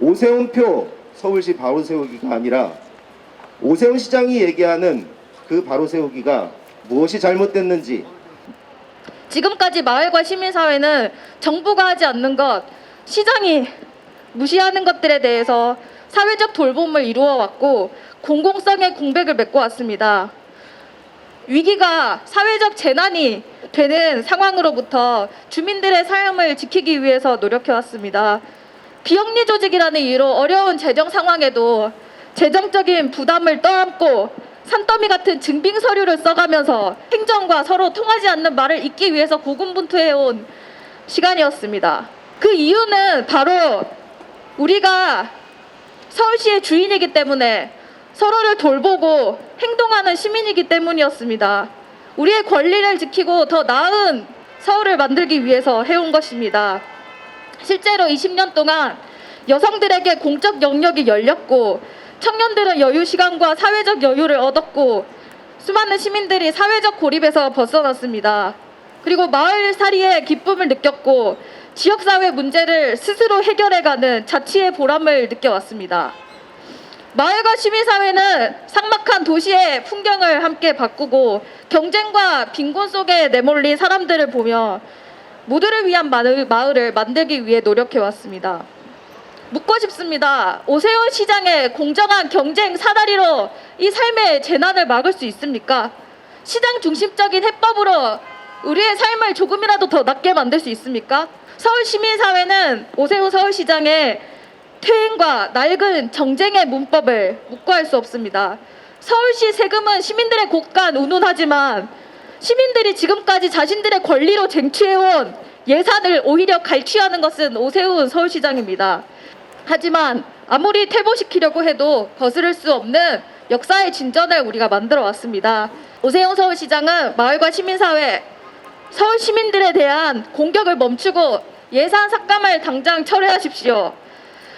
오세훈표 서울시 바로 세우기가 아니라 오세훈 시장이 얘기하는 그 바로 세우기가 무엇이 잘못됐는지 지금까지 마을과 시민사회는 정부가 하지 않는 것, 시장이 무시하는 것들에 대해서 사회적 돌봄을 이루어 왔고 공공성의 공백을 메꿔 왔습니다. 위기가 사회적 재난이 되는 상황으로부터 주민들의 삶을 지키기 위해서 노력해 왔습니다. 비영리 조직이라는 이유로 어려운 재정 상황에도 재정적인 부담을 떠안고 산더미 같은 증빙 서류를 써가면서 행정과 서로 통하지 않는 말을 잇기 위해서 고군분투해온 시간이었습니다. 그 이유는 바로 우리가 서울시의 주인이기 때문에 서로를 돌보고 행동하는 시민이기 때문이었습니다. 우리의 권리를 지키고 더 나은 서울을 만들기 위해서 해온 것입니다. 실제로 20년 동안 여성들에게 공적 영역이 열렸고 청년들은 여유 시간과 사회적 여유를 얻었고 수많은 시민들이 사회적 고립에서 벗어났습니다. 그리고 마을살이의 기쁨을 느꼈고 지역사회 문제를 스스로 해결해가는 자치의 보람을 느껴왔습니다. 마을과 시민사회는 삭막한 도시의 풍경을 함께 바꾸고 경쟁과 빈곤 속에 내몰린 사람들을 보며 모두를 위한 마을, 마을 을 만들기 위해 노력해 왔습니다. 묻고 싶습니다. 오세훈 시장의 공정한 경쟁 사다리로 이 삶의 재난을 막을 수 있습니까? 시장 중심적인 해법으로 우리의 삶을 조금이라도 더 낫게 만들 수 있습니까? 서울 시민사회는 오세훈 서울시장의 퇴행과 낡은 정쟁의 문법을 묵과할 수 없습니다. 서울시 세금은 시민들의 곳간 운운하지만 시민들이 지금까지 자신들의 권리로 쟁취해온 예산을 오히려 갈취하는 것은 오세훈 서울시장입니다. 하지만 아무리 퇴보시키려고 해도 거스를 수 없는 역사의 진전을 우리가 만들어 왔습니다. 오세훈 서울시장은 마을과 시민사회, 서울 시민들에 대한 공격을 멈추고 예산 삭감을 당장 철회하십시오.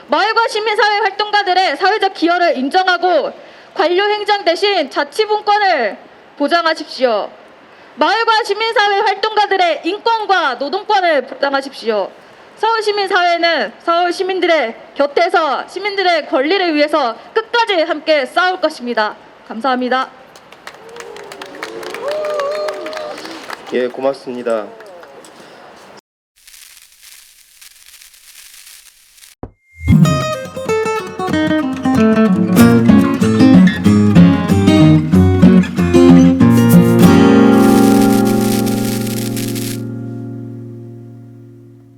마을과 시민사회 활동가들의 사회적 기여를 인정하고 관료 행정 대신 자치분권을 보장하십시오. 마을과 시민사회 활동가들의 인권과 노동권을 보장하십시오. 서울시민사회는 서울시민들의 곁에서 시민들의 권리를 위해서 끝까지 함께 싸울 것입니다. 감사합니다. 예, 고맙습니다.